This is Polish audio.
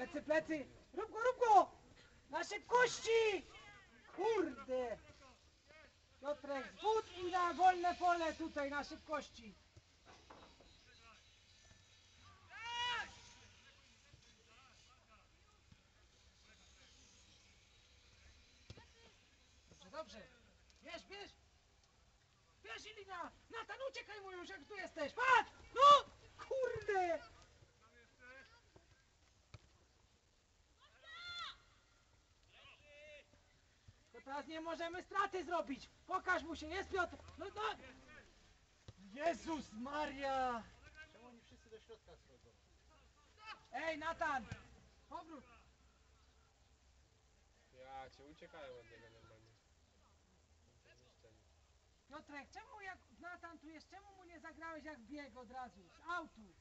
Plecy, plecy! Rób go, rób go! Na szybkości! Kurde! Piotrek, zwód i na wolne pole tutaj, na szybkości. Dobrze, dobrze. Bierz, bierz! Bierz Ilina! Natan, uciekaj mu już, jak tu jesteś! Patrz! No! Kurde! To teraz nie możemy straty zrobić! Pokaż mu się, jest Piotr! No, no! Jezus Maria! Czemu oni wszyscy do środka schodzą? Ej, Natan! Powrót! Ja cię uciekają od niego normalnie. Piotrek, czemu jak Natan tu jest, czemu mu nie zagrałeś jak bieg od razu? Z autu!